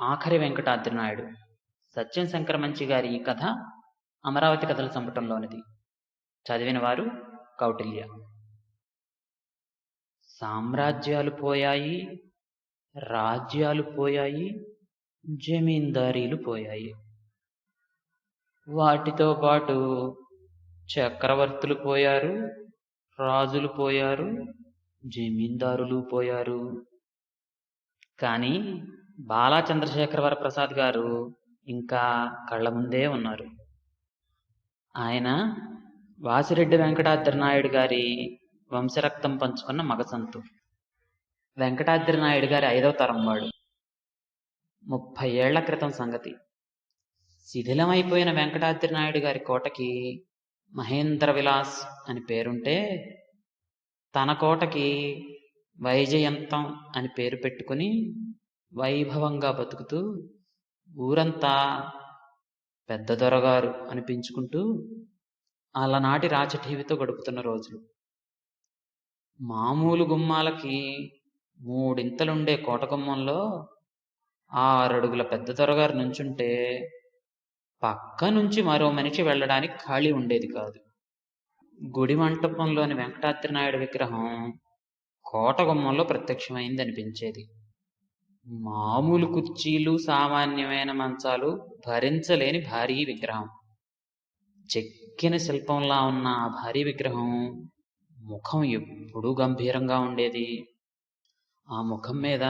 ఆఖరి వెంకటాద్రి నాయుడు సత్యం శంకరమంచి గారి ఈ కథ అమరావతి కథల సంపుటంలోనిది చదివిన వారు కౌటిల్య. సామ్రాజ్యాలు పోయాయి రాజ్యాలు పోయాయి జమీందారీలు పోయాయి. వాటితో పాటు చక్రవర్తులు పోయారు రాజులు పోయారు జమీందారులు పోయారు. కానీ బాలా చంద్రశేఖర్ వరప్రసాద్ గారు ఇంకా కళ్ళ ముందే ఉన్నారు. ఆయన వాసిరెడ్డి వెంకటాద్రి నాయుడు గారి వంశరక్తం పంచుకున్న మగసంతు వెంకటాద్రి నాయుడు గారి ఐదవ తరం వాడు. ముప్పై ఏళ్ళ క్రితం సంగతి. శిథిలమైపోయిన వెంకటాద్రి నాయుడు గారి కోటకి మహేంద్ర విలాస్ అని పేరుంటే తన కోటకి వైజయంతం అని పేరు పెట్టుకుని వైభవంగా బతుకుతూ ఊరంతా పెద్ద దొరగారు అనిపించుకుంటూ అలనాటి రాచఠీవితో గడుపుతున్న రోజులు. మామూలు గుమ్మాలకి మూడింతలుండే కోట గుమ్మంలో ఆరడుగుల పెద్ద దొరగారు నుంచుంటే పక్క నుంచి మరో మనిషి వెళ్ళడానికి ఖాళీ ఉండేది కాదు. గుడి మంటపంలోని వెంకటాద్రి నాయుడు విగ్రహం కోటగుమ్మంలో ప్రత్యక్షమైంది అనిపించేది మామూలు కుర్చీలు సామాన్యమైన మంచాలు భరించలేని భారీ విగ్రహం. చెక్కిన శిల్పంలా ఉన్న ఆ భారీ విగ్రహం ముఖం ఎప్పుడూ గంభీరంగా ఉండేది. ఆ ముఖం మీద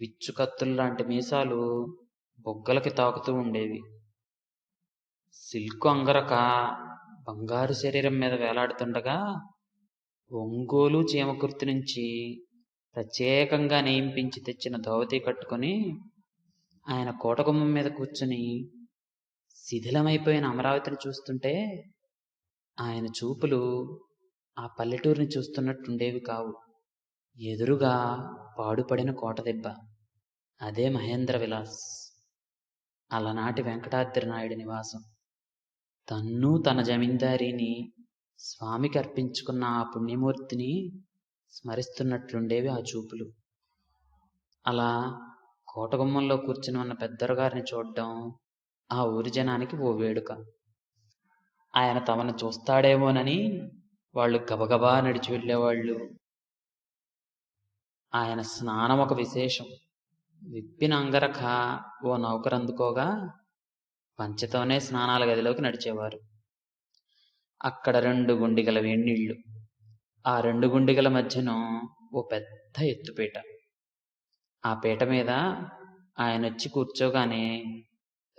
విచ్చుకత్తుల్లాంటి మీసాలు బొగ్గలకి తాకుతూ ఉండేవి. సిల్కు అంగరక బంగారు శరీరం మీద వేలాడుతుండగా ఒంగోలు చీమకుర్తి నుంచి ప్రత్యేకంగా నేయింపించి తెచ్చిన ధోవతి కట్టుకొని ఆయన కోటగుమ్మం మీద కూర్చుని శిథిలమైపోయిన అమరావతిని చూస్తుంటే ఆయన చూపులు ఆ పల్లెటూరిని చూస్తున్నట్టుండేవి కావు. ఎదురుగా పాడుపడిన కోట దెబ్బ అదే మహేంద్ర విలాస్. అలనాటి వెంకటాద్రి నాయుడి నివాసం. తన్ను తన జమీందారీని స్వామికి అర్పించుకున్న ఆ పుణ్యమూర్తిని స్మరిస్తున్నట్లుండేవి ఆ చూపులు. అలా కోటగుమ్మంలో కూర్చుని ఉన్న పెద్దరుగారిని చూడడం ఆ ఊరి జనానికి ఓ వేడుక. ఆయన తమను చూస్తాడేమోనని వాళ్ళు గబగబా నడిచి వెళ్ళేవాళ్ళు. ఆయన స్నానం ఒక విశేషం. విప్పిన అంగరఖ ఓ నౌకరు అందుకోగా పంచతోనే స్నానాల గదిలోకి నడిచేవారు. అక్కడ రెండు గుండిగల వేణీళ్ళు. ఆ రెండు గుండిగల మధ్యన ఓ పెద్ద ఎత్తుపీట. ఆ పీట మీద ఆయన వచ్చి కూర్చోగానే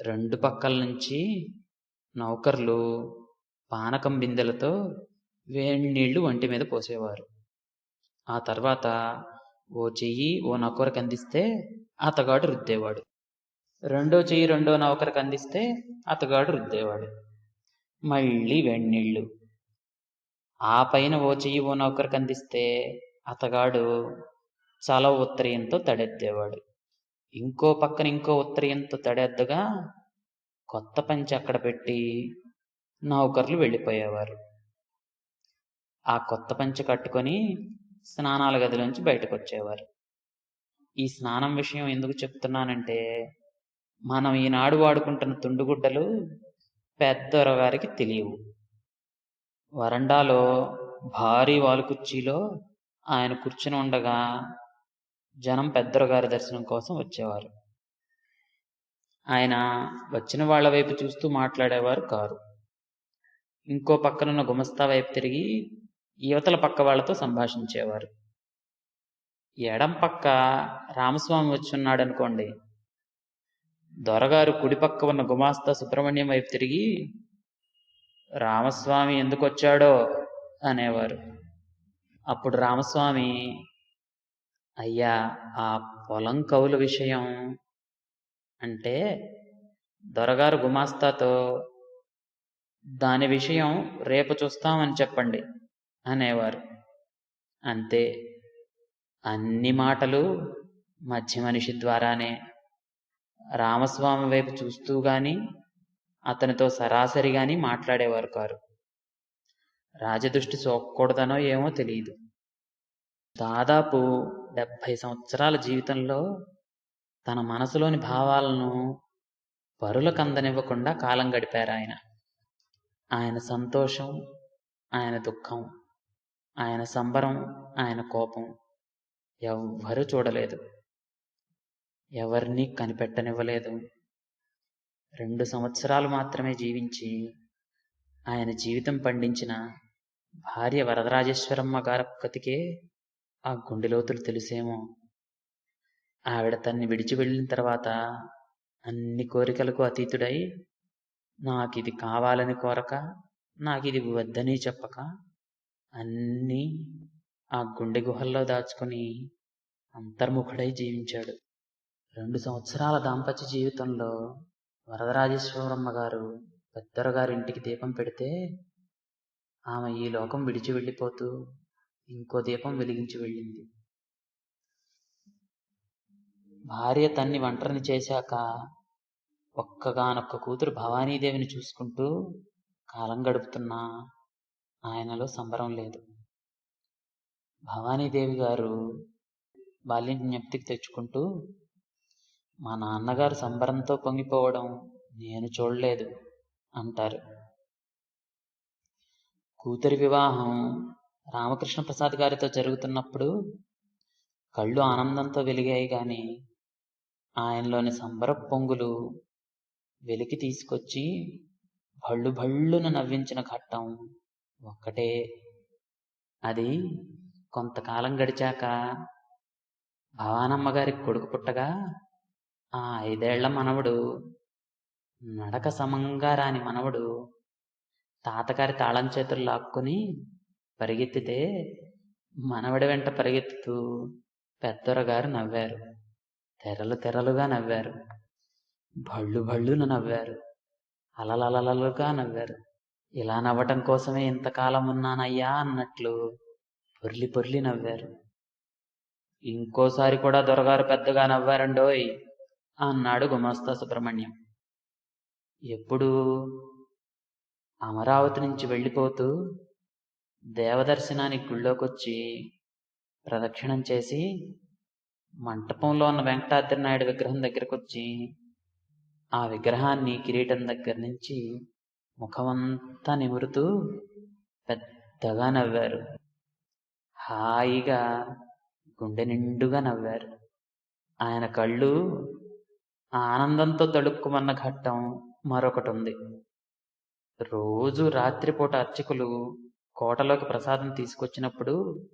రెండు పక్కల నుంచి నౌకర్లు పానకం బిందెలతో వేడి నీళ్ళు వంటి మీద పోసేవారు. ఆ తర్వాత ఓ చెయ్యి ఓ నౌకరికి అందిస్తే అతగాడు రుద్దేవాడు. రెండో చెయ్యి రెండో నౌకరికి అందిస్తే అతగాడు రుద్దేవాడు. మళ్ళీ వేడినీళ్ళు ఆ పైన ఓ చెయ్యి ఓ నౌకరికి అందిస్తే అతగాడు చాలా ఉత్తరీయంతో తడెత్తేవాడు. ఇంకో పక్కన ఇంకో ఉత్తరీయంతో తడెద్దగా కొత్త పంచి అక్కడ పెట్టి నౌకర్లు వెళ్ళిపోయేవారు. ఆ కొత్త పంచి కట్టుకొని స్నానాల గదిలోంచి బయటకు వచ్చేవారు ఈ స్నానం విషయం ఎందుకు చెప్తున్నానంటే మనం ఈనాడు వాడుకుంటున్న తుండుగుడ్డలు పెద్దొరగారికి తెలియవు. వరండాలో భారీ వాలుకుర్చీలో ఆయన కూర్చుని ఉండగా జనం పెద్దరగారి దర్శనం కోసం వచ్చేవారు. ఆయన వచ్చిన వాళ్ళ వైపు చూస్తూ మాట్లాడేవారు కారు. ఇంకో పక్కనున్న గుమస్తా వైపు తిరిగి యువతల పక్క వాళ్ళతో సంభాషించేవారు. ఎడం పక్క రామస్వామి వచ్చున్నాడు అనుకోండి దొరగారు కుడి పక్క ఉన్న గుమాస్తా సుబ్రహ్మణ్యం వైపు తిరిగి రామస్వామి ఎందుకు వచ్చాడో అనేవారు. అప్పుడు రామస్వామి అయ్యా ఆ పొలం కౌలు విషయం అంటే దొరగారు గుమాస్తాతో దాని విషయం రేపు చూస్తామని చెప్పండి అనేవారు. అంతే అన్ని మాటలు మధ్య మనిషి ద్వారానే. రామస్వామి వైపు చూస్తూ గాని అతనితో సరాసరిగాని మాట్లాడేవారు కారు. రాజదృష్టి సోకూడదనో ఏమో తెలియదు. దాదాపు డెబ్భై సంవత్సరాల జీవితంలో తన మనసులోని భావాలను పరులకు అందనివ్వకుండా కాలం గడిపారు ఆయన. ఆయన సంతోషం ఆయన దుఃఖం ఆయన సంబరం ఆయన కోపం ఎవ్వరూ చూడలేదు. ఎవరిని కనిపెట్టనివ్వలేదు. రెండు సంవత్సరాలు మాత్రమే జీవించి ఆయన జీవితం పండించిన భార్య వరదరాజేశ్వరమ్మ గారొక్కతికే ఆ గుండెలోతులు తెలుసేమో. తెలిసేమో ఆవిడ తన్ని విడిచి వెళ్ళిన తర్వాత అన్ని కోరికలకు అతీతుడై నాకు ఇది కావాలని కోరక నాకు ఇది వద్దని చెప్పక అన్నీ ఆ గుండె గుహల్లో దాచుకొని అంతర్ముఖుడై జీవించాడు. రెండు సంవత్సరాల దాంపత్య జీవితంలో వరదరాజేశ్వరమ్మ గారు పెద్దరగారి ఇంటికి దీపం పెడితే ఆమె ఈ లోకం విడిచి వెళ్ళిపోతూ ఇంకో దీపం వెలిగించి వెళ్ళింది. భార్య తన్ని వంటరిని చేశాక ఒక్కగానొక్క కూతురు భవానీదేవిని చూసుకుంటూ కాలం గడుపుతున్నా ఆయనలో సంబరం లేదు. భవానీదేవి గారు బాల్యం జ్ఞప్తికి తెచ్చుకుంటూ మా నాన్నగారు సంబరంతో పొంగిపోవడం నేను చూడలేదు అంటారు. కూతురి వివాహం రామకృష్ణ ప్రసాద్ గారితో జరుగుతున్నప్పుడు కళ్ళు ఆనందంతో వెలిగాయి గాని ఆయనలోని సంబర పొంగులు వెలికి తీసుకొచ్చి భళ్ళు భళ్ళున నవ్వించిన ఘట్టం ఒక్కటే. అది కొంతకాలం గడిచాక భవానమ్మ గారికి కొడుకు పుట్టగా ఆ ఐదేళ్ళ మనవడు నడక సమంగా రాని మనవడు తాతగారి తాళం చేతులు లాక్కుని పరిగెత్తితే మనవడి వెంట పరిగెత్తుతూ పెద్దొరగారు నవ్వారు. తెరలు తెరలుగా నవ్వారు. భళ్ళు భళ్ళున నవ్వారు. అలలలలుగా నవ్వారు. ఇలా నవ్వటం కోసమే ఇంతకాలం ఉన్నానయ్యా అన్నట్లు పొర్లి పొర్లి నవ్వారు. ఇంకోసారి కూడా దొరగారు పెద్దగా నవ్వారండోయ్! అన్నాడు గుమాస్తా సుబ్రహ్మణ్యం. ఎప్పుడు అమరావతి నుంచి వెళ్ళిపోతూ దేవదర్శనానికి గుళ్ళోకొచ్చి ప్రదక్షిణం చేసి మంటపంలో ఉన్న వెంకటాద్రి నాయుడు విగ్రహం దగ్గరకు వచ్చి ఆ విగ్రహాన్ని కిరీటం దగ్గర నుంచి ముఖమంతా నిమురుతూ పెద్దగా నవ్వారు. హాయిగా గుండె నిండుగా నవ్వారు. ఆయన కళ్ళు ఆనందంతో తడుక్కుమన్న ఘట్టం మరొకటి ఉంది రోజు రాత్రిపూట అర్చకులు కోటలోకి ప్రసాదం తీసుకొచ్చినప్పుడు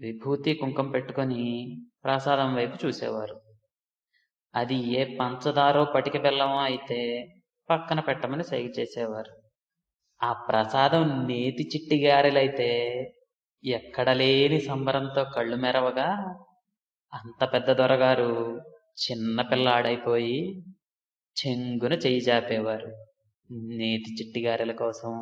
విభూతి కుంకం పెట్టుకొని ప్రసాదం వైపు చూసేవారు. అది ఏ పంచదారో పటిక బెల్లమో అయితే పక్కన పెట్టమని సైగ చేసేవారు. ఆ ప్రసాదం నేతి చిట్టి గారెలైతే ఎక్కడ లేని సంబరంతో కళ్ళు మెరవగా అంత పెద్ద దొరగారు చిన్న పిల్లాడైపోయి చెంగున చెయ్యి చాపేవారు నేతి చిట్టి గారెల కోసం